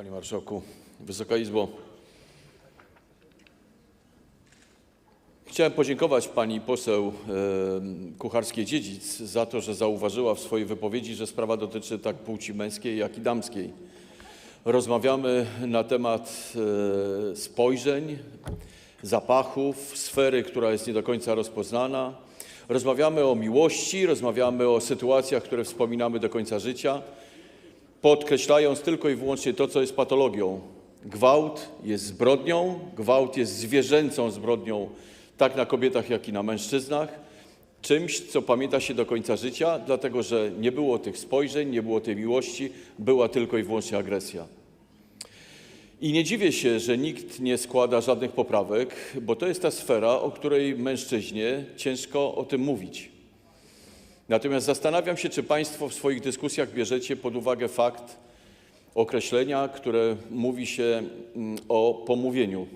Panie Marszałku, Wysoka Izbo. Chciałem podziękować pani poseł Kucharskiej-Dziedzic za to, że zauważyła w swojej wypowiedzi, że sprawa dotyczy tak płci męskiej, jak i damskiej. Rozmawiamy na temat e, spojrzeń, zapachów, sfery, która jest nie do końca rozpoznana. Rozmawiamy o miłości, rozmawiamy o sytuacjach, które wspominamy do końca życia podkreślając tylko i wyłącznie to, co jest patologią. Gwałt jest zbrodnią, gwałt jest zwierzęcą zbrodnią, tak na kobietach, jak i na mężczyznach. Czymś, co pamięta się do końca życia, dlatego że nie było tych spojrzeń, nie było tej miłości, była tylko i wyłącznie agresja. I nie dziwię się, że nikt nie składa żadnych poprawek, bo to jest ta sfera, o której mężczyźnie ciężko o tym mówić. Natomiast zastanawiam się, czy Państwo w swoich dyskusjach bierzecie pod uwagę fakt określenia, które mówi się mm, o pomówieniu,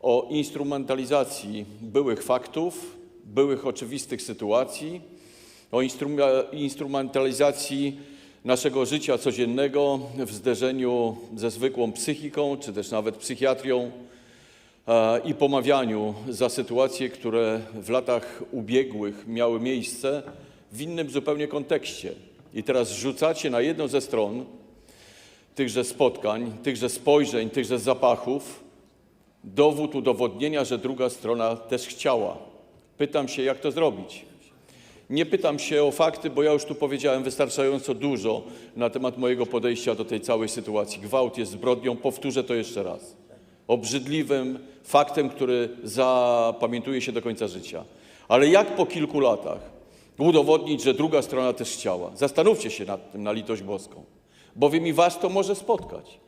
o instrumentalizacji byłych faktów, byłych oczywistych sytuacji, o instrum- instrumentalizacji naszego życia codziennego w zderzeniu ze zwykłą psychiką, czy też nawet psychiatrią e, i pomawianiu za sytuacje, które w latach ubiegłych miały miejsce w innym zupełnie kontekście. I teraz rzucacie na jedną ze stron tychże spotkań, tychże spojrzeń, tychże zapachów dowód udowodnienia, że druga strona też chciała. Pytam się, jak to zrobić. Nie pytam się o fakty, bo ja już tu powiedziałem wystarczająco dużo na temat mojego podejścia do tej całej sytuacji. Gwałt jest zbrodnią, powtórzę to jeszcze raz. Obrzydliwym faktem, który zapamiętuje się do końca życia. Ale jak po kilku latach udowodnić, że druga strona też chciała? Zastanówcie się nad tym na litość boską, bowiem i was to może spotkać.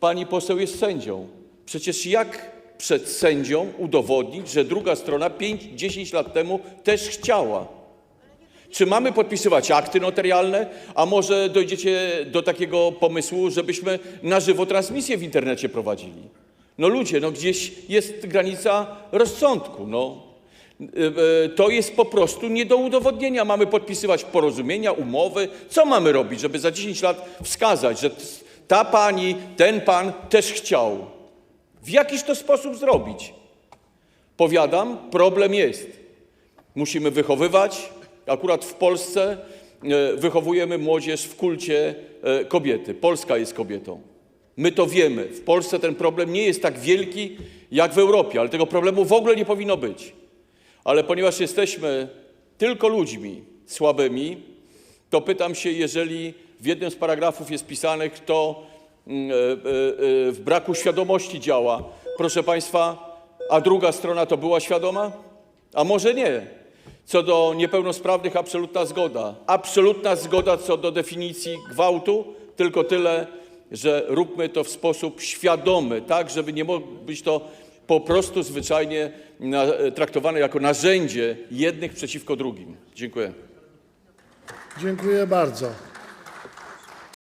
Pani poseł jest sędzią. Przecież jak przed sędzią udowodnić, że druga strona 5-10 lat temu też chciała? Czy mamy podpisywać akty notarialne, a może dojdziecie do takiego pomysłu, żebyśmy na żywo transmisję w internecie prowadzili? No ludzie, no gdzieś jest granica rozsądku, no. E, e, To jest po prostu nie do udowodnienia. Mamy podpisywać porozumienia, umowy. Co mamy robić, żeby za 10 lat wskazać, że ta pani, ten pan też chciał? W jakiś to sposób zrobić? Powiadam, problem jest. Musimy wychowywać. Akurat w Polsce e, wychowujemy młodzież w kulcie kobiety. Polska jest kobietą. My to wiemy. W Polsce ten problem nie jest tak wielki jak w Europie, ale tego problemu w ogóle nie powinno być. Ale ponieważ jesteśmy tylko ludźmi słabymi, to pytam się, jeżeli w jednym z paragrafów jest pisane, kto mm, e, e, e, w braku świadomości działa, proszę Państwa, a druga strona to była świadoma? A może nie? Co do niepełnosprawnych, absolutna zgoda. Absolutna zgoda co do definicji gwałtu, tylko tyle, że róbmy to w sposób świadomy, tak, żeby nie mogło być to po prostu zwyczajnie traktowane jako narzędzie jednych przeciwko drugim. Dziękuję. Dziękuję bardzo.